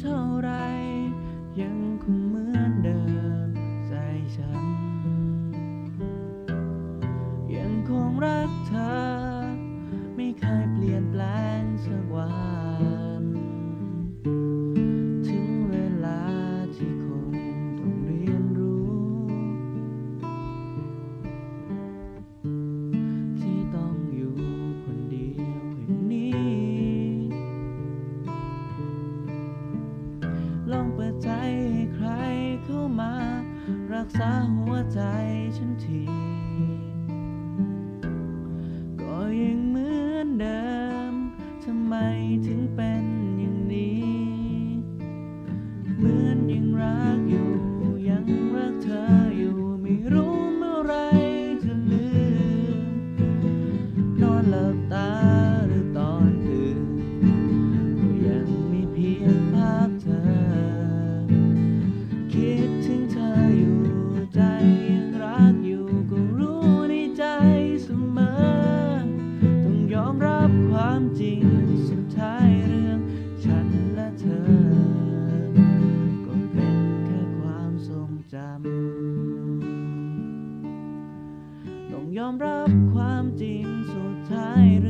เท่าไร ยังคงเหมือนเดิมใจฉัน ยังคงรักเธอ ไม่เคยเปลี่ยนแปลงสักวัน รักษาหัวใจฉันทีก็ยังเหมือนเดิมทำไมถึงเป็นอย่างนี้ เหมือนยังรักอยู่ ยังรักเธออยู่ ไม่รู้เมื่อไรจะลืม นอนหลับตา จริงสุดท้ายเรื่องฉันและเธอ ก็เป็นแค่ความทรงจำ ต้องยอมรับความจริงสุดท้ายเรื่อง